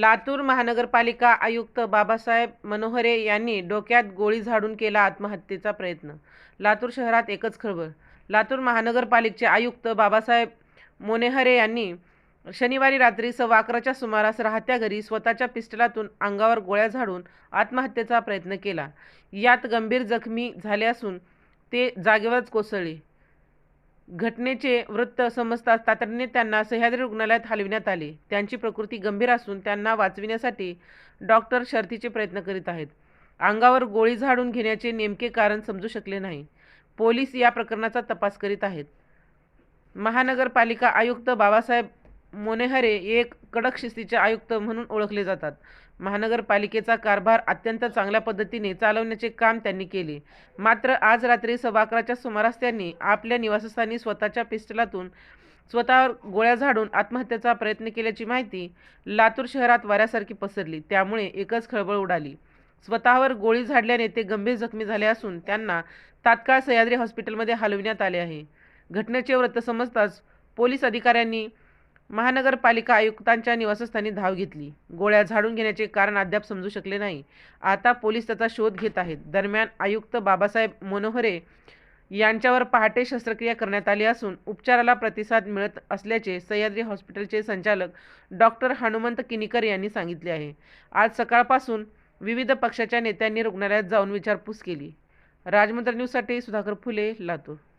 लातूर महानगरपालिका आयुक्त बाबासाहेब मनोहरे यांनी डोक्यात गोळी झाडून केला आत्महत्येचा प्रयत्न. लातूर शहरात एकच खळबळ. लातूर महानगरपालिकेचे आयुक्त बाबासाहेब मोनेहरे यांनी शनिवारी रात्री सव्वा अकराच्या सुमारास राहत्या घरी स्वतःच्या पिस्टलातून अंगावर गोळ्या झाडून आत्महत्येचा प्रयत्न केला. यात गंभीर जखमी झाले असून ते जागेवरच कोसळले. घटनेचे वृत्त समजताच तातडीने त्यांना सह्याद्री रुग्णालयात हलविण्यात आले. त्यांची प्रकृती गंभीर असून त्यांना वाचविण्यासाठी डॉक्टर शर्थीचे प्रयत्न करीत आहेत. अंगावर गोळी झाडून घेण्याचे नेमके कारण समजू शकले नाही. पोलीस या प्रकरणाचा तपास करीत आहेत. महानगरपालिका आयुक्त बाबासाहेब मोनेहरे एक कडक शिस्तीचे आयुक्त म्हणून ओळखले जातात. महानगरपालिकेचा कारभार अत्यंत चांगल्या पद्धतीने चालवण्याचे काम त्यांनी केले. मात्र आज रात्री सव्वा अकराच्या सुमारास त्यांनी आपल्या निवासस्थानी स्वतःच्या पिस्टलातून स्वतःवर गोळ्या झाडून आत्महत्येचा प्रयत्न केल्याची माहिती लातूर शहरात वाऱ्यासारखी पसरली. त्यामुळे एकच खळबळ उडाली. स्वतःवर गोळी झाडल्याने ते गंभीर जखमी झाले असून त्यांना तात्काळ सह्याद्री हॉस्पिटलमध्ये हलविण्यात आले आहे. घटनेचे वृत्त समजताच पोलीस अधिकाऱ्यांनी महानगरपालिका आयुक्तांच्या निवासस्थानी धाव घेतली. गोळ्या झाडून घेण्याचे कारण अद्याप समजू शकले नाही. आता पोलीस त्याचा शोध घेत आहेत. दरम्यान आयुक्त बाबासाहेब मनोहरे यांच्यावर पहाटे शस्त्रक्रिया करण्यात आली असून उपचाराला प्रतिसाद मिळत असल्याचे सह्याद्री हॉस्पिटलचे संचालक डॉक्टर हनुमंत किनीकर यांनी सांगितले आहे. आज सकाळपासून विविध पक्षाच्या नेत्यांनी रुग्णालयात जाऊन विचारपूस केली. राजमंत्र न्यूजसाठी सुधाकर फुले लातूर.